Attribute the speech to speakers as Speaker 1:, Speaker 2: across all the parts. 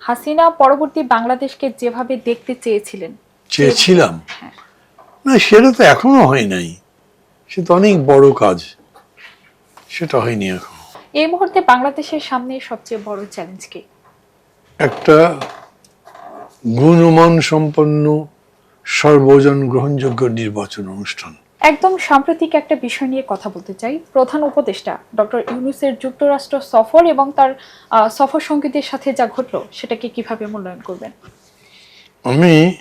Speaker 1: হাসিনা পরবর্তী বাংলাদেশকে যেভাবে দেখতে চেয়েছিলেন।
Speaker 2: চেয়েছিলাম?
Speaker 1: হ্যাঁ।
Speaker 2: না সেটা তো এখনও হয় নাই। সে তো অনেক বড় কাজ। সেটা হয়নি এখন।
Speaker 1: এই মুহূর্তে বাংলাদেশের সামনে সবচেয়ে বড় চ্যালেঞ্জ কি?
Speaker 2: একটা গুণমান সম্পন্ন সর্বজন গ্রহণযোগ্য নির্বাচন অনুষ্ঠান।
Speaker 1: একদম সাম্প্রতিক একটা বিষয় নিয়ে কথা বলতে চাই। প্রধান উপদেষ্টা ডক্টর ইউনুসের যুক্তরাষ্ট্র সফর এবং তার সফর সঙ্গীদের সাথে যা ঘটলো সেটাকে কীভাবে মূল্যায়ন করবেন?
Speaker 2: আমি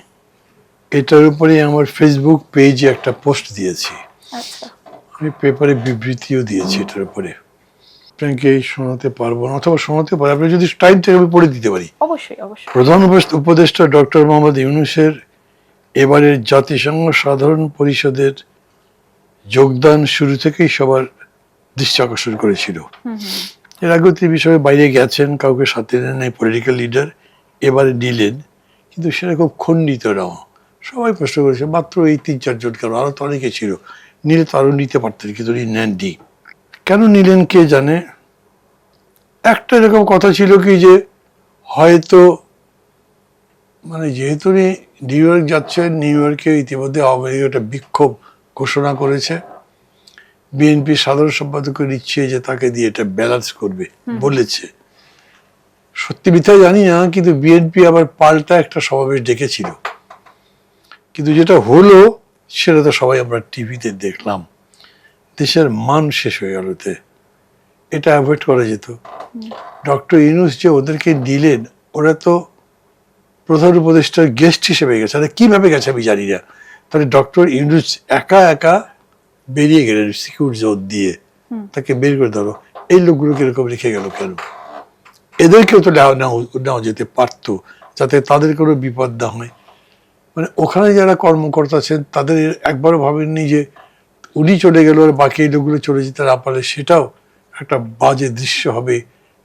Speaker 2: এটার উপরে আমার ফেসবুক পেজে একটা পোস্ট দিয়েছি।
Speaker 1: আচ্ছা।
Speaker 2: আমি পেপারে বিবৃতিও দিয়েছি এটার উপরে। আপনাকে শোনাতে পারব না অথবা শোনাতে পারি। আপনি যদি টাইম থেকে আমি পড়ে দিতে পারি।
Speaker 1: অবশ্যই অবশ্যই।
Speaker 2: প্রধান উপদেষ্টা ডক্টর মোহাম্মদ ইউনুসের এবারের জাতিসংঘ সাধারণ পরিষদের যোগদান শুরু থেকেই সবার দৃষ্টি আকর্ষণ করেছিল। এর আগেও তিনি বিষয়ে বাইরে গেছেন কাউকে সাথে নেন নাই পলিটিক্যাল লিডার এবারে নিলেন কিন্তু সেটা খুব খণ্ডিত নাও সবাই প্রশ্ন করেছে মাত্র এই তিন চারজন কেন আরও তো অনেকে ছিল। নিলে তো আরও নিতে পারতেন কিন্তু উনি নেননি। কেন নিলেন কে জানে? একটা এরকম কথা ছিল কি যে হয়তো মানে যেহেতু নিউ ইয়র্ক যাচ্ছে নিউ ইয়র্কে ইতিমধ্যে আওয়ামী লীগ একটা বিক্ষোভ ঘোষণা করেছে। বিএনপি সাধারণ সম্পাদকের ইচ্ছে যে তাকে দিয়ে এটা ব্যালেন্স করবে বলেছে। সত্যি মিথ্যা জানি না কিন্তু বিএনপি আবার পাল্টা একটা সমাবেশ ডেকেছিল। কিন্তু যেটা হলো সেটা তো সবাই আমরা টিভিতে দেখলাম। দেশের মান শেষ হয়ে গেল এটা অ্যাভয়েড করা যেত। ডক্টর ইউনুস যে ওদেরকে দিলেন ওরা তো প্রধান উপদেষ্টার গেস্ট হিসেবে গেছে। কীভাবে গেছে আমি জানি না। তাহলে ডক্টর ইউনুস একা একা বেরিয়ে গেলেন সিকিউর জোন দিয়ে। তাকে বের করে ধরো এই লোকগুলো এরকম রেখে গেল কেন? এদেরকেও তো নেওয়া যেতে পারতো যাতে তাদের কোনো বিপদ না হয়। মানে ওখানে যারা কর্মকর্তা আছেন তাদের একবারও ভাবেননি যে উনি চলে গেল আর বাকি এই লোকগুলো চলে যেতে না পারলে সেটাও একটা বাজে দৃশ্য হবে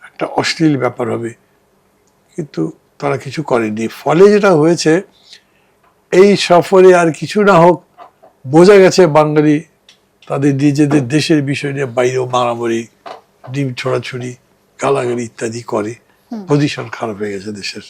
Speaker 2: একটা অশ্লীল ব্যাপার হবে। কিন্তু তারা কিছু করেনি ফলে যেটা হয়েছে এই সফরে আর কিছু না হোক বোঝা গেছে বাঙালি তাদের নিজেদের দেশের বিষয় নিয়ে বাইরেও মারামারি ডিম ছড়াছড়ি গালাগালি ইত্যাদি করে। পজিশন খারাপ হয়ে গেছে দেশের।